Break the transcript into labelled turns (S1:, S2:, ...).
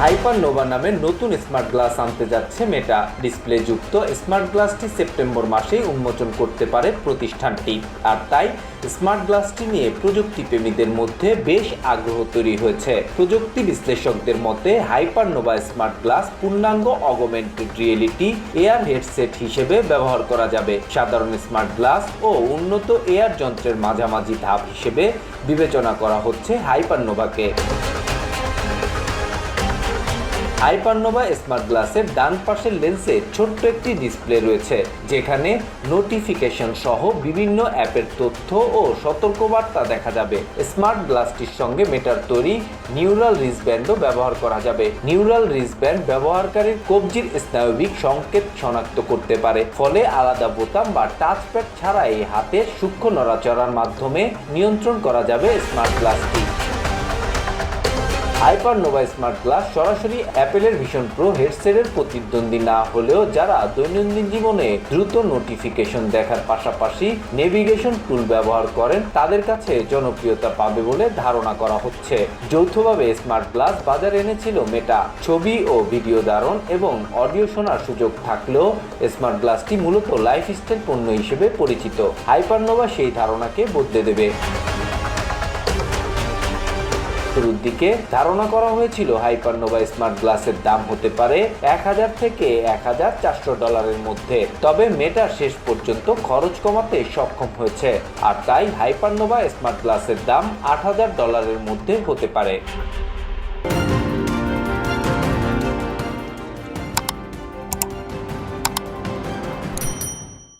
S1: Hyper Nova নামে নতুন smart glass আনতে যাচ্ছে মেটা। ডিসপ্লে যুক্ত স্মার্ট গ্লাসটি সেপ্টেম্বর মাসেই উন্মোচন করতে পারে প্রতিষ্ঠানটি। আর তাই স্মার্ট গ্লাসটি নিয়ে প্রযুক্তি প্রেমীদের মধ্যে বেশ আগ্রহ তৈরি হয়েছে। প্রযুক্তি বিশ্লেষকদের মতে হাইপার নোভা স্মার্ট গ্লাস পূর্ণাঙ্গ অগমেন্টেড রিয়েলিটি এয়ার হেডসেট হিসেবে ব্যবহার করা যাবে। সাধারণ স্মার্ট গ্লাস ও উন্নত এয়ার যন্ত্রের মাঝামাঝি ধাপ হিসেবে বিবেচনা করা হচ্ছে হাইপার নোভাকে হাইপারনোভা স্মার্ট গ্লাসের ডান পাশের লেন্সে ছোট্ট একটি ডিসপ্লে রয়েছে, যেখানে নোটিফিকেশন সহ বিভিন্ন অ্যাপের তথ্য ও সতর্কবার্তা দেখা যাবে। স্মার্ট গ্লাসটির সঙ্গে মেটার তৈরি নিউরাল রিসব্যান্ডও ব্যবহার করা যাবে। নিউরাল রিসব্যান্ড ব্যবহারকারীর কবজির স্নায়বিক সংকেত শনাক্ত করতে পারে, ফলে আলাদা বোতাম বা টাচপ্যাড ছাড়াই হাতে সূক্ষ্ম নড়াচড়ার মাধ্যমে নিয়ন্ত্রণ করা যাবে স্মার্ট গ্লাসটি। হাইপার নোভা স্মার্ট গ্লাস সরাসরি অ্যাপেলের ভিশন প্রো হেডসেটের প্রতিদ্বন্দ্বী না হলেও যারা দৈনন্দিন জীবনে দ্রুত নোটিফিকেশন দেখার পাশাপাশি নেভিগেশন টুল ব্যবহার করেন, তাদের কাছে জনপ্রিয়তা পাবে বলে ধারণা করা হচ্ছে। যৌথভাবে স্মার্ট গ্লাস বাজারে এনেছিল মেটা ছবি ও ভিডিও ধারণ এবং অডিও শোনার সুযোগ থাকলেও স্মার্ট গ্লাসটি মূলত লাইফস্টাইল পণ্য হিসেবে পরিচিত। হাইপার নোভা সেই ধারণাকে বদলে দেবে। শুরুর দিকে ধারণা করা হয়েছিল হাইপারনোভা স্মার্ট গ্লাসের দাম হতে পারে এক হাজার থেকে এক হাজার চারশো ডলারের মধ্যে। তবে মেটা শেষ পর্যন্ত খরচ কমাতে সক্ষম হয়েছে। আর তাই হাইপারনোভা স্মার্ট গ্লাসের দাম আট হাজার ডলারের মধ্যে হতে পারে।